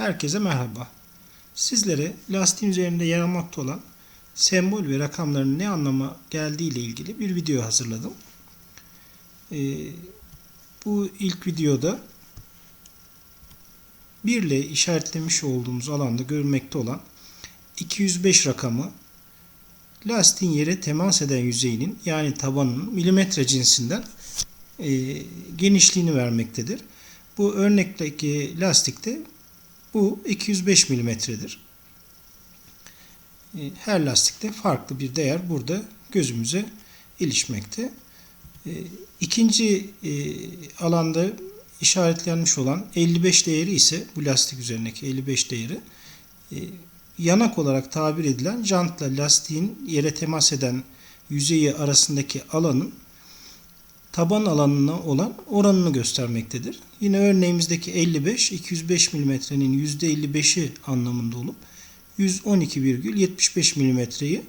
Herkese merhaba. Sizlere lastiğin üzerinde yer almakta olan sembol ve rakamların ne anlama geldiği ile ilgili bir video hazırladım. Ee, bu ilk videoda 1 ile işaretlemiş olduğumuz alanda görülmekte olan 205 rakamı lastiğin yere temas eden yüzeyinin yani tabanının milimetre cinsinden e, genişliğini vermektedir. Bu örnekteki lastikte bu 205 milimetredir. E, Her lastikte farklı bir değer burada gözümüze ilişmekte. E, İkinci e, alanda işaretlenmiş olan 55 değeri ise bu lastik üzerindeki 55 değeri e, yanak olarak tabir edilen jantla lastiğin yere temas eden yüzeyi arasındaki alanın taban alanına olan oranını göstermektedir. Yine örneğimizdeki 55 205 mm'nin %55'i anlamında olup 112,75 mm'yi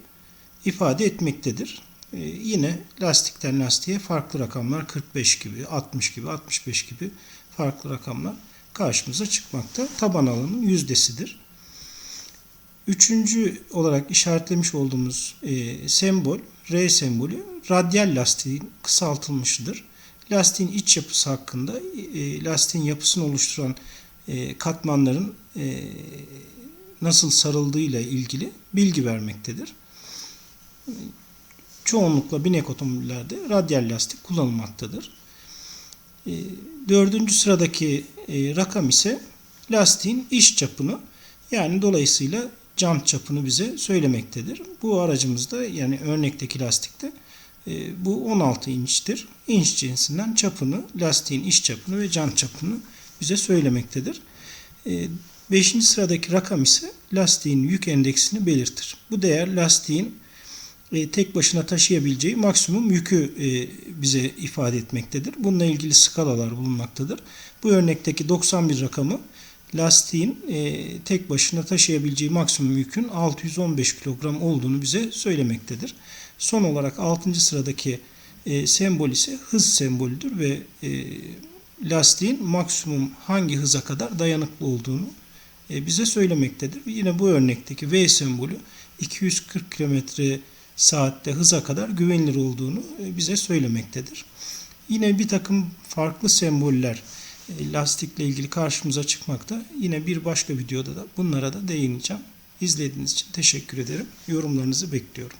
ifade etmektedir. Ee, yine lastikten lastiğe farklı rakamlar 45 gibi, 60 gibi, 65 gibi farklı rakamlar karşımıza çıkmakta. Taban alanının yüzdesidir. Üçüncü olarak işaretlemiş olduğumuz e, sembol, R sembolü radyal lastiğin kısaltılmışıdır. Lastiğin iç yapısı hakkında e, lastiğin yapısını oluşturan e, katmanların e, nasıl sarıldığıyla ilgili bilgi vermektedir. Çoğunlukla binek otomobillerde radyal lastik kullanılmaktadır. E, dördüncü sıradaki e, rakam ise lastiğin iç çapını yani dolayısıyla jant çapını bize söylemektedir. Bu aracımızda yani örnekteki lastikte e, bu 16 inçtir. İnç cinsinden çapını, lastiğin iç çapını ve jant çapını bize söylemektedir. 5. sıradaki rakam ise lastiğin yük endeksini belirtir. Bu değer lastiğin e, tek başına taşıyabileceği maksimum yükü e, bize ifade etmektedir. Bununla ilgili skalalar bulunmaktadır. Bu örnekteki 91 rakamı lastiğin e, tek başına taşıyabileceği maksimum yükün 615 kilogram olduğunu bize söylemektedir. Son olarak 6. sıradaki sembol ise hız sembolüdür ve lastiğin maksimum hangi hıza kadar dayanıklı olduğunu bize söylemektedir. Yine bu örnekteki V sembolü 240 kilometre saatte hıza kadar güvenilir olduğunu bize söylemektedir. Yine bir takım farklı semboller lastikle ilgili karşımıza çıkmakta. Yine bir başka videoda da bunlara da değineceğim. İzlediğiniz için teşekkür ederim. Yorumlarınızı bekliyorum.